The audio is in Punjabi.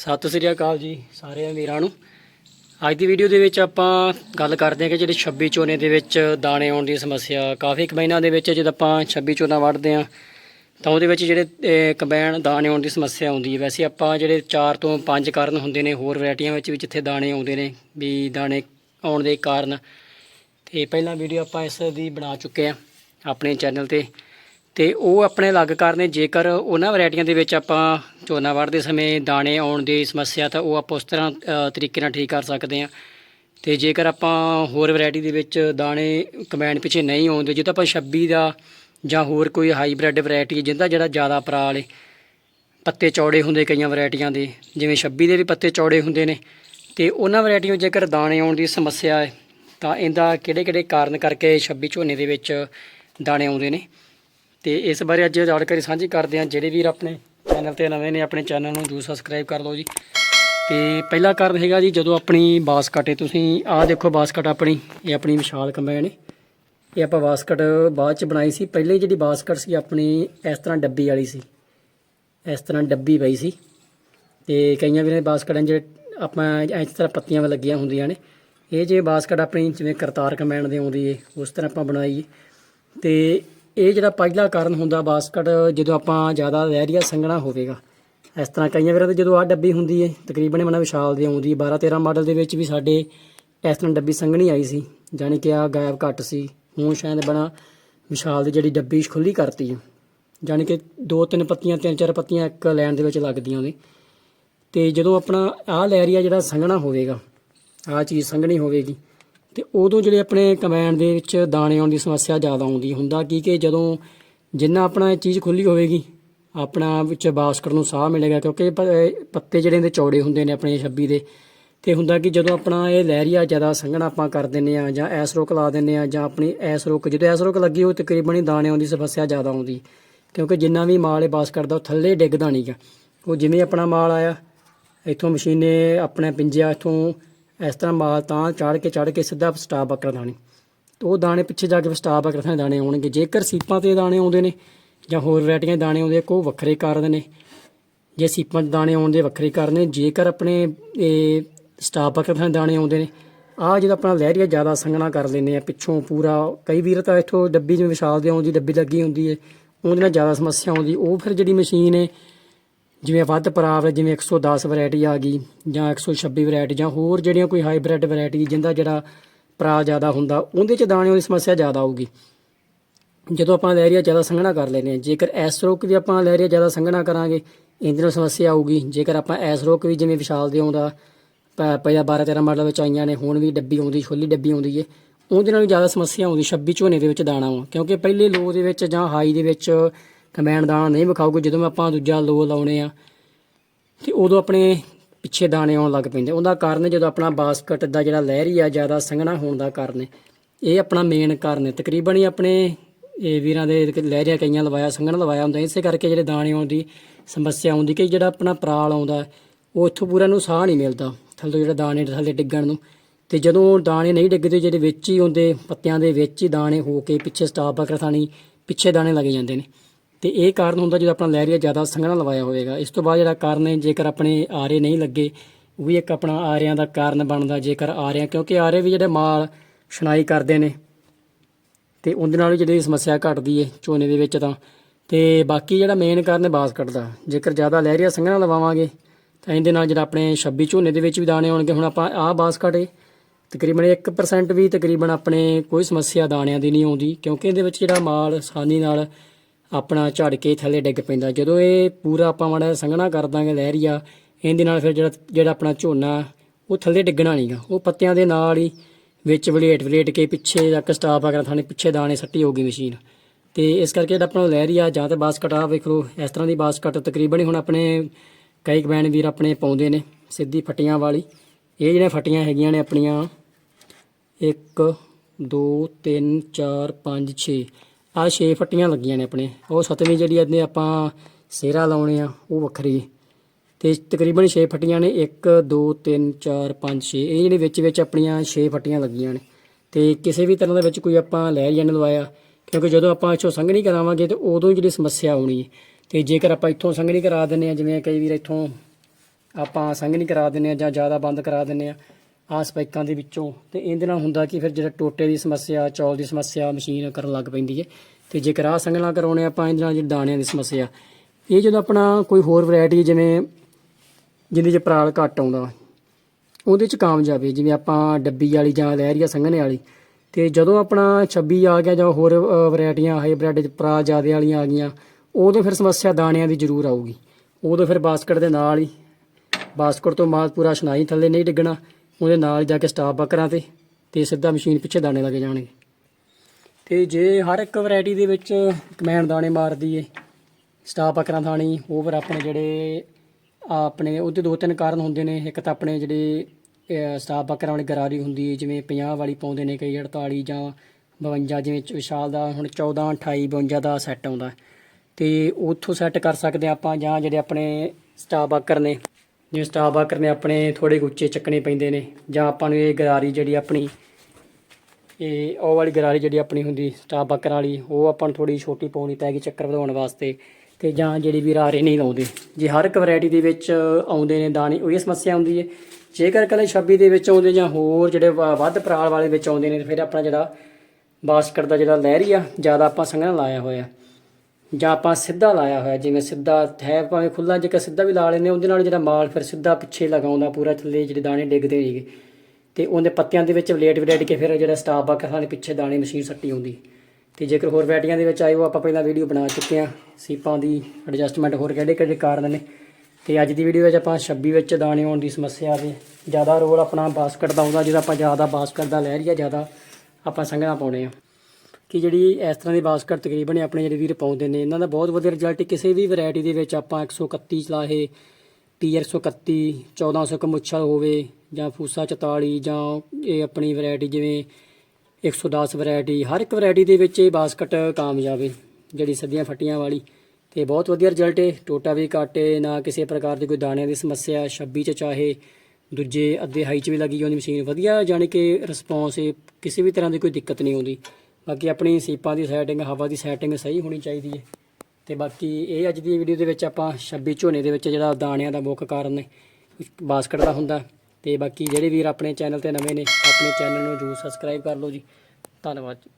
ਸਤਿ ਸ੍ਰੀ ਅਕਾਲ ਜੀ ਸਾਰੇ ਵੀਰਾਂ ਨੂੰ। ਅੱਜ ਦੀ ਵੀਡੀਓ ਦੇ ਵਿੱਚ ਆਪਾਂ ਗੱਲ ਕਰਦੇ ਹਾਂ ਕਿ ਜਿਹੜੇ 26 ਝੋਨੇ ਦੇ ਵਿੱਚ ਦਾਣੇ ਆਉਣ ਦੀ ਸਮੱਸਿਆ ਕਾਫੀ ਕਮੈਨਾਂ ਦੇ ਵਿੱਚ ਜਦ ਆਪਾਂ 26 ਝੋਨਾ ਵੱਢਦੇ ਹਾਂ ਤਾਂ ਉਹਦੇ ਵਿੱਚ ਜਿਹੜੇ ਅਹ, ਕੰਬਾਈਨ ਦਾਣੇ ਆਉਣ ਦੀ ਸਮੱਸਿਆ ਆਉਂਦੀ ਹੈ। ਵੈਸੇ ਆਪਾਂ ਜਿਹੜੇ 4 ਤੋਂ 5 ਕਾਰਨ ਹੁੰਦੇ ਨੇ ਹੋਰ ਵੈਰਾਈਟੀਆਂ ਵਿੱਚ ਵੀ ਜਿੱਥੇ ਦਾਣੇ ਆਉਂਦੇ ਨੇ ਵੀ ਦਾਣੇ ਆਉਣ ਦੇ ਕਾਰਨ। ਤੇ ਪਹਿਲਾਂ ਵੀਡੀਓ ਆਪਾਂ ਇਸ ਦੀ ਬਣਾ ਚੁੱਕੇ ਆ ਆਪਣੇ ਚੈਨਲ ਤੇ। ਤੇ ਉਹ ਆਪਣੇ ਅਲੱਗ ਕਾਰਨ ਜੇਕਰ ਉਹਨਾਂ ਵੈਰਾਈਟੀਆਂ ਦੇ ਵਿੱਚ ਆਪਾਂ ਝੋਨਾ ਵੱਢਦੇ ਸਮੇਂ ਦਾਣੇ ਆਉਣ ਦੀ ਸਮੱਸਿਆ, ਤਾਂ ਉਹ ਆਪਾਂ ਉਸ ਤਰ੍ਹਾਂ ਤਰੀਕੇ ਨਾਲ ਠੀਕ ਕਰ ਸਕਦੇ ਹਾਂ। ਤੇ ਜੇਕਰ ਆਪਾਂ ਹੋਰ ਵੈਰਾਈਟੀ ਦੇ ਵਿੱਚ ਦਾਣੇ ਕੰਬਾਈਨ ਪਿੱਛੇ ਨਹੀਂ ਆਉਂਦੇ, ਜੇ ਤਾਂ ਆਪਾਂ 26 ਦਾ ਜਾਂ ਹੋਰ ਕੋਈ ਹਾਈਬ੍ਰਿਡ ਵੈਰਾਈਟੀ ਜਿੰਦਾ ਜਿਹੜਾ ਜ਼ਿਆਦਾ ਪਰਾਲ ਏ, ਪੱਤੇ ਚੌੜੇ ਹੁੰਦੇ ਕਈਆਂ ਵੈਰਾਈਟੀਆਂ ਦੇ, ਜਿਵੇਂ 26 ਦੇ ਵੀ ਪੱਤੇ ਚੌੜੇ ਹੁੰਦੇ ਨੇ, ਤੇ ਉਹਨਾਂ ਵੈਰਾਈਟੀਆਂ ਜੇਕਰ ਦਾਣੇ ਆਉਣ ਦੀ ਸਮੱਸਿਆ ਹੈ, ਤਾਂ ਇਹਦਾ ਕਿਹੜੇ ਕਿਹੜੇ ਕਾਰਨ ਕਰਕੇ 26 ਝੋਨੇ ਦੇ ਵਿੱਚ ਦਾਣੇ ਆਉਂਦੇ ਨੇ। ਤੇ ਇਸ ਬਾਰੇ ਅੱਜ ਜਾਣਕਾਰੀ ਸਾਂਝੀ ਕਰਦੇ ਹਾਂ। ਜਿਹੜੇ ਵੀਰ ਆਪਣੇ ਚੈਨਲ ਤੇ ਨਵੇਂ ਨੇ, ਆਪਣੇ ਚੈਨਲ ਨੂੰ ਜਰੂਰ ਸਬਸਕ੍ਰਾਈਬ ਕਰ ਲਓ ਜੀ। ਤੇ ਪਹਿਲਾ ਕਾਰਨ ਹੈਗਾ ਜੀ, ਜਦੋਂ ਆਪਣੀ ਬਾਸਕਟ ਹੈ ਤੁਸੀਂ, ਆਹ ਦੇਖੋ ਬਾਸਕਟ ਆਪਣੀ, ਇਹ ਆਪਣੀ ਵਿਸ਼ਾਲ ਕੰਬਾਈਨ ਹੈ ਇਹ ਆਪਾਂ ਬਾਸਕਟ ਬਾਅਦ ਚ ਬਣਾਈ ਸੀ। ਪਹਿਲੇ ਜਿਹੜੀ ਬਾਸਕਟ ਸੀ, ਆਪਣੀ ਇਸ ਤਰ੍ਹਾਂ ਡੱਬੀ ਵਾਲੀ ਸੀ। ਇਸ ਤਰ੍ਹਾਂ ਡੱਬੀ ਪਈ ਸੀ। ਤੇ ਕਈਆਂ ਵੀਰਾਂ ਦੇ ਬਾਸਕਟਾਂ ਜਿਹੜੇ ਆਪਾਂ ਇਸ ਤਰ੍ਹਾਂ ਪੱਤੀਆਂ ਲੱਗੀਆਂ ਹੁੰਦੀਆਂ ਨੇ। ਇਹ ਜੇ ਬਾਸਕਟ ਆਪਣੀ ਜਿਵੇਂ ਕਰਤਾਰ ਕਮੈਂਡ ਦੇ ਆਉਂਦੀ ਏ, ਉਸ ਤਰ੍ਹਾਂ ਆਪਾਂ ਬਣਾਈ ਏ। ਤੇ ਇਹ ਜਿਹੜਾ ਪਹਿਲਾ ਕਾਰਨ ਹੁੰਦਾ ਬਾਸਕਟ, ਜਦੋਂ ਆਪਾਂ ਜ਼ਿਆਦਾ ਲਹਿਰੀਆ ਸੰਘਣਾ ਹੋਵੇਗਾ। ਇਸ ਤਰ੍ਹਾਂ ਕਈਆਂ ਵੇਰਾਂ 'ਤੇ ਜਦੋਂ ਆ ਡੱਬੀ ਹੁੰਦੀ ਹੈ ਤਕਰੀਬਨ ਮਨਾ ਵਿਸ਼ਾਲ ਦੀ ਆਉਂਦੀ 12 13 ਮਾਡਲ ਦੇ ਵਿੱਚ ਵੀ ਸਾਡੇ ਇਸ ਤਰ੍ਹਾਂ ਡੱਬੀ ਸੰਘਣੀ ਆਈ ਸੀ, ਜਾਣੀ ਕਿ ਆ ਗਾਇਬ ਘੱਟ ਸੀ। ਹੁਣ ਸ਼ਾਇਦ ਬਣਾ ਵਿਸ਼ਾਲ ਦੀ ਜਿਹੜੀ ਡੱਬੀ ਖੁੱਲੀ ਕਰਤੀ ਆ। ਜਾਣੀ ਕਿ ਦੋ ਤਿੰਨ ਪੱਤੀਆਂ ਤਿੰਨ ਚਾਰ ਪੱਤੀਆਂ ਇੱਕ ਲੈਣ ਦੇ ਵਿੱਚ ਲੱਗਦੀਆਂ ਉਹਦੇ ਤੇ ਜਦੋਂ ਆਪਣਾ ਆਹ ਲੈਰੀਆ ਜਿਹੜਾ ਸੰਘਣਾ ਹੋਵੇਗਾ, ਆਹ ਚੀਜ਼ ਸੰਘਣੀ ਹੋਵੇਗੀ ਤੇ ਉਦੋਂ ਜਿਹੜੇ ਆਪਣੇ ਕਮੈਂਡ ਦੇ ਵਿੱਚ ਦਾਣੇ ਆਉਣ ਦੀ ਸਮੱਸਿਆ ਜ਼ਿਆਦਾ ਆਉਂਦੀ, ਹੁੰਦਾ ਕੀ ਕਿ ਜਦੋਂ ਜਿੰਨਾ ਆਪਣਾ ਇਹ ਚੀਜ਼ ਖੁੱਲੀ ਹੋਵੇਗੀ, ਆਪਣਾ ਵਿੱਚ ਬਾਸਕਟ ਨੂੰ ਸਾਹ ਮਿਲੇਗਾ, ਕਿਉਂਕਿ ਪੱਤੇ ਜਿਹੜੇ ਇਹਦੇ ਚੌੜੇ ਹੁੰਦੇ ਨੇ ਆਪਣੇ 26 ਦੇ, ਤੇ ਹੁੰਦਾ ਕਿ ਜਦੋਂ ਆਪਣਾ ਇਹ ਲਹਿਰੀਆ ਜ਼ਿਆਦਾ ਸੰਘਣਾ ਆਪਾਂ ਕਰ ਦਿੰਨੇ ਆ ਜਾਂ ਐਸ ਰੋਕ ਲਾ ਦਿੰਨੇ ਆ ਜਾਂ ਆਪਣੀ ਐਸ ਰੋਕ, ਜਦੋਂ ਐਸ ਰੋਕ ਲੱਗੀ ਉਹ ਤਕਰੀਬਨ ਹੀ ਦਾਣੇ ਆਉਣ ਦੀ ਸਮੱਸਿਆ ਜ਼ਿਆਦਾ ਆਉਂਦੀ, ਕਿਉਂਕਿ ਜਿੰਨਾ ਵੀ ਮਾਲ ਇਹ ਬਾਸਕਟ ਦਾ ਉਹ ਥੱਲੇ ਡਿੱਗਦਾ ਨਹੀਂਗਾ ਉਹ ਜਿਵੇਂ ਆਪਣਾ ਮਾਲ ਆਇਆ, ਇੱਥੋਂ ਮਸ਼ੀਨੇ ਆਪਣੇ ਪਿੰਜਿਆ, ਇੱਥੋਂ ਇਸ ਤਰ੍ਹਾਂ ਮਾਲ ਤਾਂ ਚਾੜ ਕੇ ਚੜ ਕੇ ਸਿੱਧਾ ਸਟਾਪ ਬੱਕਰ ਦਾਣੇ। ਤੇ ਉਹ ਦਾਣੇ ਪਿੱਛੇ ਜਾ ਕੇ ਸਟਾਪ ਬੱਕਰ ਥਾਂ ਦਾਣੇ ਆਉਣਗੇ। ਜੇਕਰ ਸੀਪਾਂ ਤੇ ਦਾਣੇ ਆਉਂਦੇ ਨੇ ਜਾਂ ਹੋਰ ਵੈਰਾਈਟੀਆਂ ਦੇ ਦਾਣੇ ਆਉਂਦੇ ਆ, ਕੋ ਵੱਖਰੇ ਕਾਰਨ ਨੇ। ਜੇ ਸੀਪਾਂ 'ਚ ਦਾਣੇ ਆਉਣ ਦੇ ਵੱਖਰੇ ਕਾਰਨ ਨੇ ਜੇਕਰ ਆਪਣੇ ਇਹ ਸਟਾਪ ਬੱਕਰ ਥਾਂ ਦਾਣੇ ਆਉਂਦੇ ਨੇ ਆ ਜਦੋਂ ਆਪਣਾ ਲਹਿਰੀਆ ਜ਼ਿਆਦਾ ਸੰਘਣਾ ਕਰ ਲੈਂਦੇ ਆ ਪਿੱਛੋਂ ਪੂਰਾ ਕਈ ਵੀਰ ਤਾਂ ਇੱਥੋਂ ਡੱਬੀ ਜਿਵੇਂ ਵਿਸ਼ਾਲ ਦੇ ਆਉਂਦੀ ਡੱਬੀ ਲੱਗੀ ਹੁੰਦੀ ਹੈ ਉਹਦੇ ਨਾਲ ਜ਼ਿਆਦਾ ਸਮੱਸਿਆ ਆਉਂਦੀ ਉਹ ਫਿਰ ਜਿਹੜੀ ਮਸ਼ੀਨ ਹੈ ਜਿਵੇਂ ਵੱਧ ਪਰਾਵ ਜਿਵੇਂ 110 ਵੈਰਾਈਟੀ ਆ ਗਈ ਜਾਂ 126 ਵੈਰਾਈਟੀ ਜਾਂ ਹੋਰ ਜਿਹੜੀਆਂ ਕੋਈ ਹਾਈਬ੍ਰਿਡ ਵੈਰਾਈਟੀ ਜਿੰਦਾ ਜਿਹੜਾ ਪਰਾ ਜ਼ਿਆਦਾ ਹੁੰਦਾ, ਉਹਦੇ ਚ ਦਾਣਿਆਂ ਦੀ ਸਮੱਸਿਆ ਜ਼ਿਆਦਾ ਆਊਗੀ। ਜਦੋਂ ਆਪਾਂ ਲਹਿਰੀਆ ਜ਼ਿਆਦਾ ਸੰਘਣਾ ਕਰ ਲੈਨੇ ਆ ਜੇਕਰ ਐਸ ਰੋਕ ਵੀ ਆਪਾਂ ਲਹਿਰੀਆ ਜ਼ਿਆਦਾ ਸੰਘਣਾ ਕਰਾਂਗੇ, ਇਹਦੇ ਨਾਲ ਸਮੱਸਿਆ ਆਊਗੀ। ਜੇਕਰ ਆਪਾਂ ਐਸ ਰੋਕ ਵੀ ਜਿਵੇਂ ਵਿਸ਼ਾਲ ਦੇ ਆਉਂਦਾ, ਪ- ਪਹਿਲਾਂ 12 13 ਮਾਡਲ ਵਿੱਚ ਆਈਆਂ ਨੇ, ਹੁਣ ਵੀ ਡੱਬੀ ਆਉਂਦੀ, ਛੋਲੀ ਡੱਬੀ ਆਉਂਦੀ ਏ, ਉਹਦੇ ਨਾਲ ਵੀ ਜ਼ਿਆਦਾ ਸਮੱਸਿਆ ਆਉਂਦੀ 26 ਝੋਨੇ ਦੇ ਵਿੱਚ ਦਾਣਾ ਵਾ। ਕਿਉਂਕਿ ਪਹਿਲੇ ਲੋ ਦੇ ਵਿੱਚ ਜਾਂ ਹਾਈ ਦੇ ਵਿੱਚ ਕਮੈਂਡ ਦਾਣਾ ਨਹੀਂ ਵਿਖਾਊਗਾ, ਜਦੋਂ ਆਪਾਂ ਦੂਜਾ ਲੋ ਲਾਉਣੇ ਆ, ਤੇ ਉਦੋਂ ਆਪਣੇ ਪਿੱਛੇ ਦਾਣੇ ਆਉਣ ਲੱਗ ਪੈਂਦੇ ਉਹਦਾ ਕਾਰਨ ਜਦੋਂ ਆਪਣਾ ਬਾਸਕਟ ਦਾ ਜਿਹੜਾ ਲਹਿਰੀ ਆ, ਜ਼ਿਆਦਾ ਸੰਘਣਾ ਹੋਣ ਦਾ ਕਾਰਨ, ਇਹ ਆਪਣਾ ਮੇਨ ਕਾਰਨ ਹੈ। ਤਕਰੀਬਨ ਹੀ ਆਪਣੇ ਇਹ ਵੀਰਾਂ ਦੇ ਲਹਿਰੀਆਂ ਕਈਆਂ ਲਵਾਇਆ, ਸੰਘਣਾ ਲਵਾਇਆ ਹੁੰਦਾ, ਇਸੇ ਕਰਕੇ ਜਿਹੜੇ ਦਾਣੇ ਆਉਣ ਦੀ ਸਮੱਸਿਆ ਆਉਂਦੀ ਕਿ ਜਿਹੜਾ ਆਪਣਾ ਪਰਾਲ ਆਉਂਦਾ, ਉਹ ਇੱਥੋਂ ਪੂਰਾ ਨੂੰ ਸਾਹ ਨਹੀਂ ਮਿਲਦਾ, ਥੱਲੇ ਜਿਹੜਾ ਦਾਣੇ, ਥੱਲੇ ਡਿੱਗਣ ਨੂੰ। ਤੇ ਜਦੋਂ ਦਾਣੇ ਨਹੀਂ ਡਿੱਗਦੇ, ਜਿਹੜੇ ਵਿੱਚ ਹੀ ਹੁੰਦੇ, ਪੱਤਿਆਂ ਦੇ ਵਿੱਚ ਹੀ ਦਾਣੇ ਹੋ ਕੇ ਪਿੱਛੇ ਸਟਾਪ ਬਕਰ ਥਾਣੀ, ਪਿੱਛੇ ਦਾਣੇ ਲੱਗ ਜਾਂਦੇ ਨੇ। ਤੇ ਇਹ ਕਾਰਨ ਹੁੰਦਾ ਜਦੋਂ ਆਪਣਾ ਲਹਿਰੀਆ ਜ਼ਿਆਦਾ ਸੰਘਣਾ ਲਵਾਇਆ ਹੋਵੇਗਾ। ਇਸ ਤੋਂ ਬਾਅਦ ਜਿਹੜਾ ਕਾਰਨ ਹੈ, ਜੇਕਰ ਆਪਣੇ ਆਰੇ ਨਹੀਂ ਲੱਗੇ, ਉਹ ਵੀ ਇੱਕ ਆਪਣਾ ਆਰਿਆਂ ਦਾ ਕਾਰਨ ਬਣਦਾ, ਜੇਕਰ ਆਰਿਆਂ, ਕਿਉਂਕਿ ਆਰੇ ਵੀ ਜਿਹੜੇ ਮਾਲ ਛਣਾਈ ਕਰਦੇ ਨੇ, ਤੇ ਉਹਦੇ ਨਾਲ ਵੀ ਜਿਹੜੀ ਸਮੱਸਿਆ ਘਟਦੀ ਹੈ ਝੋਨੇ ਦੇ ਵਿੱਚ ਤਾਂ। ਤੇ ਬਾਕੀ ਜਿਹੜਾ ਮੇਨ ਕਾਰਨ ਹੈ ਬਾਸਕਟ ਦਾ ਜੇਕਰ ਜ਼ਿਆਦਾ ਲਹਿਰੀਆ ਸੰਘਣਾ ਲਵਾਵਾਂਗੇ, ਤਾਂ ਇਹਦੇ ਨਾਲ ਜਿਹੜਾ ਆਪਣੇ 26 ਝੋਨੇ ਦੇ ਵਿੱਚ ਵੀ ਦਾਣੇ ਆਉਣਗੇ। ਹੁਣ ਆਪਾਂ ਆਹ ਬਾਸਕਟ ਏ ਤਕਰੀਬਨ 1% ਵੀ ਤਕਰੀਬਨ ਆਪਣੇ ਕੋਈ ਸਮੱਸਿਆ ਦਾਣਿਆਂ ਦੀ ਨਹੀਂ ਆਉਂਦੀ, ਕਿਉਂਕਿ ਇਹਦੇ ਵਿੱਚ ਜਿਹੜਾ ਮਾਲ ਆਸਾਨੀ ਨਾਲ ਆਪਣਾ ਝੜ ਕੇ ਥੱਲੇ ਡਿੱਗ ਪੈਂਦਾ। ਜਦੋਂ ਇਹ ਪੂਰਾ ਆਪਾਂ ਮਾੜਾ ਸੰਘਣਾ ਕਰ ਦਾਂਗੇ ਲਹਿਰੀਆ, ਇਹਦੇ ਨਾਲ ਫਿਰ ਜਿਹੜਾ ਜਿਹੜਾ ਆਪਣਾ ਝੋਨਾ, ਉਹ ਥੱਲੇ ਡਿੱਗਣਾ ਨਹੀਂਗਾ ਉਹ ਪੱਤਿਆਂ ਦੇ ਨਾਲ ਹੀ ਵਿੱਚ ਵਲੇਟ ਵਲੇਟ ਕੇ ਪਿੱਛੇ ਤੱਕ ਸਟਾਪ ਅਗਰ ਥਾਣੇ ਪਿੱਛੇ ਦਾਣੇ ਸੱਟੀ ਹੋਗੀ ਮਸ਼ੀਨ। ਤੇ ਇਸ ਕਰਕੇ ਜਿਹੜਾ ਆਪਣਾ ਲਹਿਰੀਆ ਜਾਂ ਤਾਂ ਬਾਸਕਟ ਆ ਵੇਖ ਲਓ ਇਸ ਤਰ੍ਹਾਂ ਦੀ ਬਾਸਕਟ ਤਕਰੀਬਨ ਹੀ ਹੁਣ ਆਪਣੇ ਕਈ ਕਬੈਨ ਵੀਰ ਆਪਣੇ ਪਾਉਂਦੇ ਨੇ, ਸਿੱਧੀ ਫਟੀਆਂ ਵਾਲੀ। ਇਹ ਜਿਹੜੀਆਂ ਫਟੀਆਂ ਹੈਗੀਆਂ ਨੇ ਆਪਣੀਆਂ 1 2 3 4 5 6 ਆ 6 ਫੱਟੀਆਂ ਲੱਗੀਆਂ ਨੇ ਆਪਣੇ। ਉਹ ਸਤਵੀਂ ਜਿਹੜੀ ਇਹਨੇ ਆਪਾਂ ਸੇਰਾ ਲਾਉਣੇ ਆ, ਉਹ ਵੱਖਰੀ। ਤੇ ਤਕਰੀਬਨ 6 ਫੱਟੀਆਂ ਨੇ 1 2 3 4 5 6 ਇਹ ਜਿਹੜੇ ਵਿੱਚ ਵਿੱਚ ਆਪਣੀਆਂ 6 ਫੱਟੀਆਂ ਲੱਗੀਆਂ ਨੇ। ਤੇ ਕਿਸੇ ਵੀ ਤਰ੍ਹਾਂ ਦੇ ਵਿੱਚ ਕੋਈ ਆਪਾਂ ਲੈ ਜਾਣ ਲਵਾਇਆ ਕਿਉਂਕਿ ਜਦੋਂ ਆਪਾਂ ਇੱਥੋਂ ਸੰਘਣੀ ਕਰਾਵਾਂਗੇ ਤੇ ਉਦੋਂ ਹੀ ਜਿਹੜੀ ਸਮੱਸਿਆ ਆਉਣੀ ਹੈ। ਤੇ ਜੇਕਰ ਆਪਾਂ ਇੱਥੋਂ ਸੰਘਣੀ ਕਰਾ ਦਿੰਨੇ ਆ, ਜਿਵੇਂ ਕਈ ਵੀਰ ਇੱਥੋਂ ਆਪਾਂ ਸੰਘਣੀ ਕਰਾ ਦਿੰਨੇ ਆ ਜਾਂ ਜ਼ਿਆਦਾ ਬੰਦ ਕਰਾ ਦਿੰਨੇ ਆ ਆਹ ਸਪੈਕਾਂ ਦੇ ਵਿੱਚੋਂ ਤੇ ਇਹਦੇ ਨਾਲ ਹੁੰਦਾ ਕਿ ਫਿਰ ਜਿਹੜਾ ਟੋਟੇ ਦੀ ਸਮੱਸਿਆ, ਚੌਲ ਦੀ ਸਮੱਸਿਆ, ਮਸ਼ੀਨ ਕਰਨ ਲੱਗ ਪੈਂਦੀ ਹੈ। ਤੇ ਜੇਕਰ ਆਹ ਸੰਘਣਾ ਕਰਾਉਣੇ ਆਪਾਂ ਇਹਦੇ ਨਾਲ ਜਿਹੜੀ ਦਾਣਿਆਂ ਦੀ ਸਮੱਸਿਆ, ਇਹ ਜਦੋਂ ਆਪਣਾ ਕੋਈ ਹੋਰ ਵੈਰਾਈਟੀ ਜਿਵੇਂ ਜਿਹਦੇ 'ਚ ਪਰਾਲ ਘੱਟ ਆਉਂਦਾ, ਉਹਦੇ 'ਚ ਕਾਮਯਾਬ ਹੈ। ਜਿਵੇਂ ਆਪਾਂ ਡੱਬੀ ਵਾਲੀ ਜਾਂ ਲਹਿਰੀਆ ਸੰਘਣੇ ਵਾਲੀ, ਤੇ ਜਦੋਂ ਆਪਣਾ 26 ਆ ਗਿਆ ਜਾਂ ਹੋਰ ਵੈਰਾਈਟੀਆਂ ਹਾਈਬ੍ਰਿਡ ਪਰਾਲ ਜ਼ਿਆਦੇ ਵਾਲੀਆਂ ਆ ਗਈਆਂ, ਉਦੋਂ ਫਿਰ ਸਮੱਸਿਆ ਦਾਣਿਆਂ ਦੀ ਜ਼ਰੂਰ ਆਊਗੀ। ਉਦੋਂ ਫਿਰ ਬਾਸਕਟ ਦੇ ਨਾਲ ਹੀ, ਬਾਸਕਟ ਤੋਂ ਮਾਲ ਪੂਰਾ ਸ਼ਨਾਈ ਥੱਲੇ ਨਹੀਂ ਡਿੱਗਣਾ ਉਹਦੇ ਨਾਲ ਜਾ ਕੇ ਸਟਾਪ ਬੱਕਰਾਂ ਤੇ ਤੇ ਸਿੱਧਾ ਮਸ਼ੀਨ ਪਿੱਛੇ ਦਾਣੇ ਲੱਗੇ ਜਾਣਗੇ। ਤੇ ਜੇ ਹਰ ਇੱਕ ਵੈਰਾਈਟੀ ਦੇ ਵਿੱਚ ਕਮੈਨ ਦਾਣੇ ਮਾਰਦੀ ਏ ਸਟਾਪ ਬੱਕਰਾਂ ਥਾਣੀ, ਉਹ ਫਿਰ ਆਪਣੇ ਜਿਹੜੇ ਆਪਣੇ ਉਹਦੇ ਦੋ ਤਿੰਨ ਕਾਰਨ ਹੁੰਦੇ ਨੇ। ਇੱਕ ਤਾਂ ਆਪਣੇ ਜਿਹੜੇ ਸਟਾਪ ਬੱਕਰਾਂ ਵਾਲੀ ਗਰਾਰੀ ਹੁੰਦੀ ਹੈ ਜਿਵੇਂ 50 ਵਾਲੀ ਪਾਉਂਦੇ ਨੇ ਕਈ 48 ਜਾਂ 52 ਜਿਵੇਂ ਵਿਸ਼ਾਲ ਦਾ ਹੁਣ 14 28 52 ਦਾ ਸੈੱਟ ਆਉਂਦਾ। ਤੇ ਉੱਥੋਂ ਸੈੱਟ ਕਰ ਸਕਦੇ ਹਾਂ ਆਪਾਂ ਜਾਂ ਜਿਹੜੇ ਆਪਣੇ ਸਟਾਪ ਬੱਕਰ ਨੇ ਜਿਵੇਂ ਸਟਾਫ ਬੱਕਰ ਨੇ ਆਪਣੇ ਥੋੜੇ ਉੱਚੇ ਚੱਕਣੇ ਪੈਂਦੇ ਨੇ, ਜਾਂ ਆਪਾਂ ਨੂੰ ਇਹ ਗਰਾਰੀ ਜਿਹੜੀ ਆਪਣੀ, ਇਹ ਉਹ ਵਾਲੀ ਗਰਾਰੀ ਜਿਹੜੀ ਆਪਣੀ ਹੁੰਦੀ ਸਟਾਫ ਬੱਕਰ ਵਾਲੀ, ਉਹ ਆਪਾਂ ਨੂੰ ਥੋੜੀ ਛੋਟੀ ਪਾਉਣੀ ਪੈ ਗਈ ਚੱਕਰ ਵਧਾਉਣ ਵਾਸਤੇ, ਤੇ ਜਾਂ ਜਿਹੜੀ ਵੀ ਰਾਰੇ ਨਹੀਂ ਲਾਉਂਦੇ। ਜੇ ਹਰ ਇੱਕ ਵੈਰਾਈਟੀ ਦੇ ਵਿੱਚ ਆਉਂਦੇ ਨੇ ਦਾਣੇ, ਉਹ ਇਹ ਸਮੱਸਿਆ ਆਉਂਦੀ ਹੈ। ਜੇਕਰ ਕਲੇ 26 ਦੇ ਵਿੱਚ ਆਉਂਦੇ ਜਾਂ ਹੋਰ ਜਿਹੜੇ ਵ- ਵੱਧ ਪਰਾਲ ਵਾਲੇ ਵਿੱਚ ਆਉਂਦੇ ਨੇ, ਫਿਰ ਆਪਣਾ ਜਿਹੜਾ ਬਾਸਕਟ ਦਾ ਜਿਹੜਾ ਲਹਿਰੀ ਆ ਜ਼ਿਆਦਾ ਆਪਾਂ ਸੰਘਣਾ ਲਾਇਆ ਹੋਇਆ। ਜਾਂ ਆਪਾਂ ਸਿੱਧਾ ਲਾਇਆ ਹੋਇਆ, ਜਿਵੇਂ ਸਿੱਧਾ ਹੈ ਭਾਵੇਂ ਖੁੱਲਾ ਜੇਕਰ ਸਿੱਧਾ ਵੀ ਲਾ ਲੈਂਦੇ ਉਹਦੇ ਨਾਲ ਜਿਹੜਾ ਮਾਲ ਫਿਰ ਸਿੱਧਾ ਪਿੱਛੇ ਲਗਾਉਂਦਾ, ਪੂਰਾ ਥੱਲੇ ਜਿਹੜੇ ਦਾਣੇ ਡਿੱਗਦੇ ਨੇਗੇ। ਤੇ ਉਹਦੇ ਪੱਤਿਆਂ ਦੇ ਵਿੱਚ ਵਲੇਟ ਵਲੇਟ ਕੇ ਫਿਰ ਜਿਹੜਾ ਸਟਾਪ ਬਾਕਰ ਸਾਡੇ ਪਿੱਛੇ ਦਾਣੇ ਮਸ਼ੀਨ ਸੱਟੀ ਆਉਂਦੀ। ਤੇ ਜੇਕਰ ਹੋਰ ਵੈਰਾਈਟੀਆਂ ਦੇ ਵਿੱਚ ਆਏ ਉਹ ਆਪਾਂ ਪਹਿਲਾਂ ਵੀਡੀਓ ਬਣਾ ਚੁੱਕੇ ਆ ਸੀਪਾਂ ਦੀ ਐਡਜਸਟਮੈਂਟ ਹੋਰ ਕਿਹੜੇ ਕਿਹੜੇ ਕਾਰਨ ਨੇ। ਤੇ ਅੱਜ ਦੀ ਵੀਡੀਓ ਵਿੱਚ ਆਪਾਂ 26 ਵਿੱਚ ਦਾਣੇ ਆਉਣ ਦੀ ਸਮੱਸਿਆ ਦੇ ਜ਼ਿਆਦਾ ਰੋਲ ਆਪਣਾ ਬਾਸਕਟ ਦਾ ਆਉਂਦਾ ਜਿਹਦਾ ਆਪਾਂ ਜ਼ਿਆਦਾ ਬਾਸਕਟ ਦਾ ਲੈ ਰਹੀਆ ਜ਼ਿਆਦਾ ਆਪਾਂ ਸੰਘਣਾ ਪਾਉਣੇ ਆ। ਕਿ ਜਿਹੜੀ ਇਸ ਤਰ੍ਹਾਂ ਦੀ ਬਾਸਕਟ ਤਕਰੀਬਨ ਆਪਣੇ ਜਿਹੜੇ ਵੀਰ ਪਾਉਂਦੇ ਨੇ, ਇਹਨਾਂ ਦਾ ਬਹੁਤ ਵਧੀਆ ਰਿਜ਼ਲਟ ਕਿਸੇ ਵੀ ਵੈਰਾਈਟੀ ਦੇ ਵਿੱਚ ਆਪਾਂ 131 ਚਲਾਹੇ ਪੀਆਰ 131 1400 ਕਮੁੱਛਾ ਹੋਵੇ, ਜਾਂ ਫੂਸਾ 44 ਜਾਂ ਇਹ ਆਪਣੀ ਵੈਰਾਈਟੀ ਜਿਵੇਂ 110 ਵੈਰਾਈਟੀ ਹਰ ਇੱਕ ਵੈਰਾਈਟੀ ਦੇ ਵਿੱਚ ਇਹ ਬਾਸਕਟ ਕਾਮਯਾਬ ਹੈ ਜਿਹੜੀ ਸੱਦੀਆਂ ਫੱਟੀਆਂ ਵਾਲੀ। ਤੇ ਬਹੁਤ ਵਧੀਆ ਰਿਜ਼ਲਟ ਹੈ ਟੋਟਾ ਵੀ ਘੱਟ ਹੈ ਨਾ ਕਿਸੇ ਪ੍ਰਕਾਰ ਦੀ ਕੋਈ ਦਾਣਿਆਂ ਦੀ ਸਮੱਸਿਆ 26 ਚ ਚਾਹੇ, ਦੂਜੇ ਅੱਧੇ ਹਾਈ ਚ ਵੀ ਲੱਗੀ ਜਾਂਦੀ ਮਸ਼ੀਨ, ਵਧੀਆ ਜਾਣੀ ਕਿ ਰਿਸਪੌਂਸ ਹੈ ਕਿਸੇ ਵੀ ਤਰ੍ਹਾਂ ਦੀ ਕੋਈ ਦਿੱਕਤ ਨਹੀਂ ਆਉਂਦੀ। ਬਾਕੀ ਆਪਣੀ ਸੀਪਾਂ ਦੀ ਸੈਟਿੰਗ ਹਵਾ ਦੀ ਸੈਟਿੰਗ ਸਹੀ ਹੋਣੀ ਚਾਹੀਦੀ ਹੈ। ਤੇ ਬਾਕੀ ਇਹ ਅੱਜ ਦੀ ਵੀਡੀਓ ਦੇ ਵਿੱਚ ਆਪਾਂ 26 ਝੋਨੇ ਦੇ ਵਿੱਚ ਜਿਹੜਾ ਦਾਣਿਆਂ ਦਾ ਮੁੱਖ ਕਾਰਨ ਨੇ ਬਾਸਕਟ ਦਾ ਹੁੰਦਾ। ਤੇ ਬਾਕੀ ਜਿਹੜੇ ਵੀਰ ਆਪਣੇ ਚੈਨਲ ਤੇ ਨਵੇਂ ਨੇ, ਆਪਣੇ ਚੈਨਲ ਨੂੰ ਜਰੂਰ ਸਬਸਕ੍ਰਾਈਬ ਕਰ ਲਓ ਜੀ। ਧੰਨਵਾਦ ਜੀ।